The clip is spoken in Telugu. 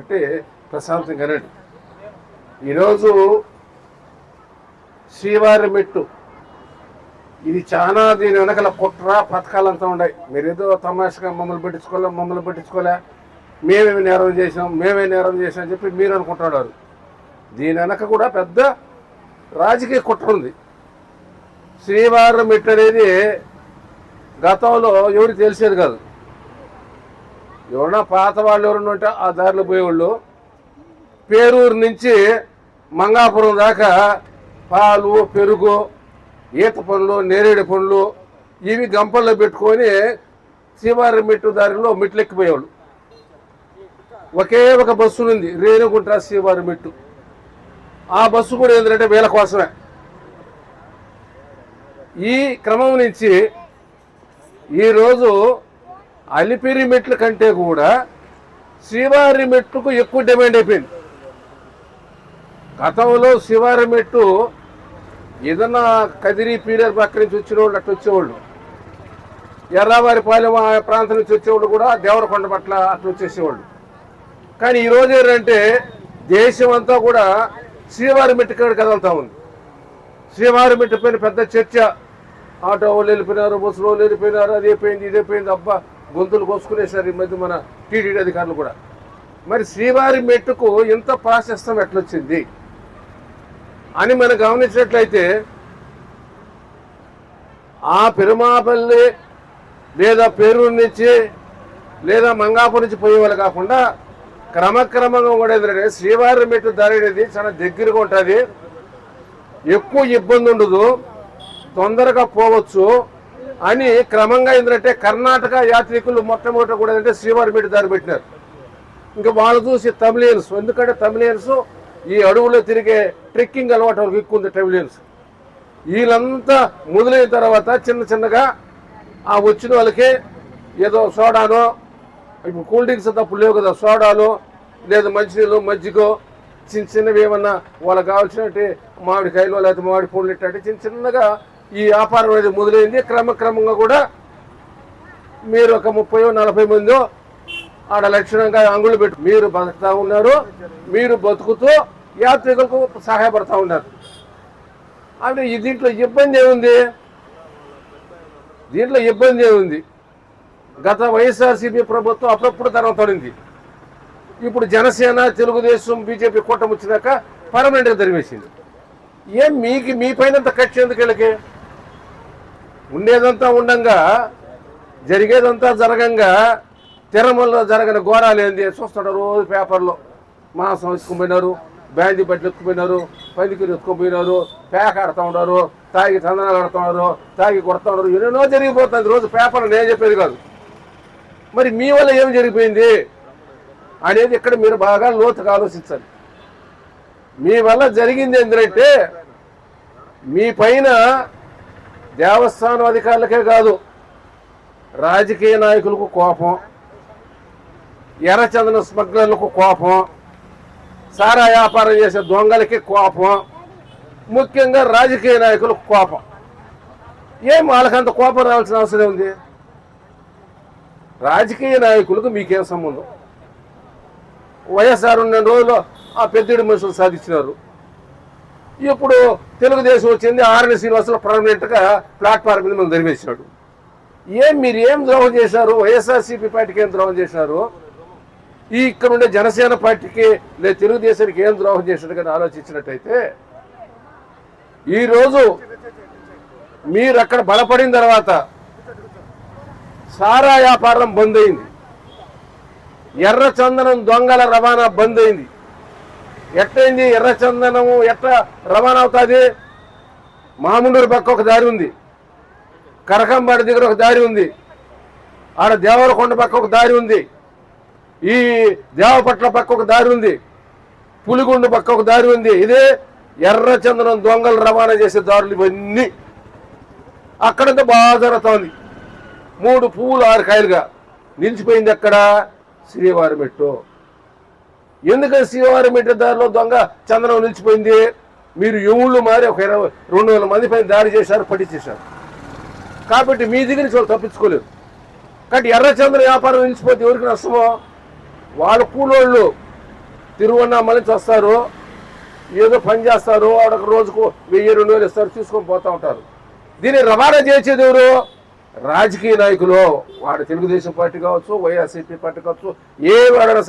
అంటే ప్రశాంతం కనండి ఈరోజు శ్రీవారి మెట్టు. ఇది చాలా దీని వెనకల కుట్ర పథకాలంతా ఉన్నాయి. మీరేదో తమాషగా మమ్మల్ని పట్టించుకోలే మమ్మల్ని పట్టించుకోలే. మేమేమి నేరం చేసాం మేమే నేరం చేసాం అని చెప్పి మీరు అనుకుంటున్నారు. దీని వెనక కూడా పెద్ద రాజకీయ కుట్ర ఉంది. శ్రీవారి మెట్టు అనేది గతంలో ఎవరికి తెలిసేది కాదు. ఎవరన్నా పాత వాళ్ళు ఎవరన్నా ఉంటే ఆ దారిలో పోయేవాళ్ళు. పేరూరు నుంచి మంగాపురం దాకా పాలు పెరుగు ఈత పనులు నేరేడు పనులు ఇవి గంపల్లో పెట్టుకొని శివారి మెట్టు దారిలో మెట్లు ఎక్కిపోయేవాళ్ళు ఒకే ఒక బస్సు ఉంది రేణుగుంట శివారి మెట్టు. ఆ బస్సు కూడా ఏంటంటే వీళ్ళ కోసమే. ఈ క్రమం నుంచి ఈరోజు అలిపిరి మెట్ల కంటే కూడా శ్రీవారి మెట్లకు ఎక్కువ డిమాండ్ అయిపోయింది. గతంలో శివారి మెట్టు ఏదన్నా కదిరి పీలర్ పక్క నుంచి వచ్చినోళ్ళు వచ్చేవాళ్ళు. ఎర్రావారి పాలెం ఆ ప్రాంతం నుంచి వచ్చేవాళ్ళు కూడా దేవరకొండ పట్ల అట్లా వచ్చేసేవాళ్ళు. కానీ ఈరోజు ఏంటంటే దేశం అంతా కూడా శ్రీవారి మెట్టు కాడికి ఉంది. శ్రీవారి మెట్టు పైన పెద్ద చర్చ. ఆటో వాళ్ళు వెళ్ళిపోయినారు బస్సులో వెళ్ళిపోయినారు అది అయిపోయింది ఇది అయిపోయింది అబ్బా! గొంతులు కోసుకునేసారు ఈ మధ్య మన టీడీడీ అధికారులు కూడా. మరి శ్రీవారి మెట్టుకు ఇంత ప్రాశస్తం ఎట్లొచ్చింది? అని మనం గమనించినట్లయితే ఆ పెరుమాపల్లి లేదా పేరూరు నుంచి లేదా మంగాపురం నుంచి పోయేవాళ్ళు కాకుండా క్రమక్రమంగా కూడా ఏంటంటే శ్రీవారి మెట్టు దారి అనేది చాలా దగ్గరగా ఉంటుంది. ఎక్కువ ఇబ్బంది ఉండదు. తొందరగా పోవచ్చు. అని క్రమంగా ఏంటంటే కర్ణాటక యాత్రికులు మొట్టమొదట కూడా ఏంటంటే శ్రీవారి మీట దారి పెట్టినారు. ఇంకా వాళ్ళు చూసి తమిళియన్స్ ఎందుకంటే తమిళియన్స్ ఈ అడవులో తిరిగే ట్రెక్కింగ్ అలవాటు వాళ్ళకి ఎక్కువ ఉంది తమిళియన్స్. వీళ్ళంతా మొదలైన తర్వాత చిన్న చిన్నగా ఆ వచ్చిన వాళ్ళకి ఏదో సోడానో ఇప్పుడు కూల్ డ్రింక్స్ తప్పు లేవు కదా సోడాలు లేదా మంచినీళ్ళు మజ్జిగో చిన్న చిన్నవి ఏమన్నా వాళ్ళకి కావాల్సినట్టు మామిడికాయలు లేకపోతే మామిడి పూలు ఇట్టంటే చిన్న చిన్నగా ఈ వ్యాపారం అనేది మొదలైంది. క్రమక్రమంగా కూడా మీరు ఒక ముప్పై నలభై మందో ఆడ లక్షణంగా అంగుళ్ళు పెట్టు. మీరు బతుకుతా ఉన్నారు. మీరు బతుకుతూ యాత్రికులకు సహాయపడతా ఉన్నారు. అంటే ఈ దీంట్లో ఇబ్బంది ఏముంది? దీంట్లో ఇబ్బంది ఏముంది? గత వైఎస్ఆర్సీపీ ప్రభుత్వం అప్పుడప్పుడు తరం తొడింది ఇప్పుడు జనసేన తెలుగుదేశం బీజేపీ కూటమి వచ్చినాక పర్మనెంట్గా తరివేసింది ఏం మీకు మీ పైనంత కక్ష ఎందుకు వీళ్ళకి? ఉండేదంతా ఉండంగా జరిగేదంతా జరగంగా తిరుమలలో జరగని ఘోరాలు ఏంది? చూస్తాడు రోజు పేపర్లో. మాంసం ఎత్తుకుపోయినారు బ్యాండీ బట్టలు ఎత్తుకుపోయినారు పందికీరు ఎత్తుకుపోయినారు పేక ఆడుతూ ఉన్నారు తాగి చందనాలు ఆడుతున్నారు తాగి కొడతా ఉన్నారు ఎన్నెన్నో జరిగిపోతుంది. రోజు పేపర్లు నేను చెప్పేది కాదు. మరి మీ వల్ల ఏం జరిగిపోయింది? అనేది ఇక్కడ మీరు బాగా లోతుగా ఆలోచించాలి. మీ వల్ల జరిగింది ఏంటంటే మీ పైన దేవస్థానం అధికారులకే కాదు రాజకీయ నాయకులకు కోపం ఎర్రచందన స్మగ్లర్లకు కోపం సారా వ్యాపారం చేసే దొంగలకి కోపం ముఖ్యంగా రాజకీయ నాయకులకు కోపం. ఏం వాళ్ళకంత కోపం రావాల్సిన అవసరం ఉంది? రాజకీయ నాయకులకు మీకేం సంబంధం? వైఎస్ఆర్ ఉన్న రోజులు ఆ పెద్దడి మనుషులు సాధించినారు. ఇప్పుడు తెలుగుదేశం వచ్చింది ఆర్ఎన్ శ్రీనివాసరావు పర్మనెంట్గా ప్లాట్ఫామ్ మీద మనం ధరివేశాడు ఏం మీరు ఏం ద్రోహం చేశారు? వైఎస్ఆర్సీపీ పార్టీకి ఏం ద్రోహం చేశారు? ఈ ఇక్కడ ఉండే జనసేన పార్టీకి లేదా తెలుగుదేశానికి ఏం ద్రోహం చేశారు కానీ ఆలోచించినట్టయితే ఈరోజు మీరు అక్కడ బలపడిన తర్వాత సారా వ్యాపారం బంద్ అయింది. ఎర్ర చందనం దొంగల రవాణా బంద్ అయింది. ఎట్టయింది? ఎర్ర చందనము ఎట్ట రవాణా అవుతుంది? మాముండూరు పక్క ఒక దారి ఉంది. కరకంబాడి దగ్గర ఒక దారి ఉంది. ఆడ దేవరకొండ పక్క ఒక దారి ఉంది. ఈ దేవపట్ల పక్క ఒక దారి ఉంది. పులిగుండు పక్క ఒక దారి ఉంది. ఇదే ఎర్ర చందనం దొంగలు రవాణా చేసే దారులు ఇవన్నీ. అక్కడంతా బాగా జరుగుతోంది. మూడు పువ్వులు ఆరు కాయలుగా నిలిచిపోయింది అక్కడ శ్రీవారి మెట్టు. ఎందుకని శ్రీవారి మీటర్ దారిలో దొంగ చందనం నిలిచిపోయింది? మీరు ఎవుళ్ళు మారి ఒక ఇరవై రెండు వేల మంది పైన దాడి చేశారు పట్టించేశారు కాబట్టి మీ దగ్గర నుంచి వాళ్ళు తప్పించుకోలేరు. కాబట్టి ఎర్రచంద్ర వ్యాపారం నిలిచిపోతే ఎవరికి నష్టమో? వాళ్ళ కూలోళ్ళు తిరువన్నామల నుంచి వస్తారు. ఏదో పని చేస్తారు వాడికి రోజుకు వెయ్యి రెండు వేలు ఇస్తారు తీసుకొని పోతూ ఉంటారు. దీన్ని రవాణా చేసేది ఎవరు? రాజకీయ నాయకులు. వాడు తెలుగుదేశం పార్టీ కావచ్చు వైఎస్సీపీ పార్టీ కావచ్చు ఏ వాడైనా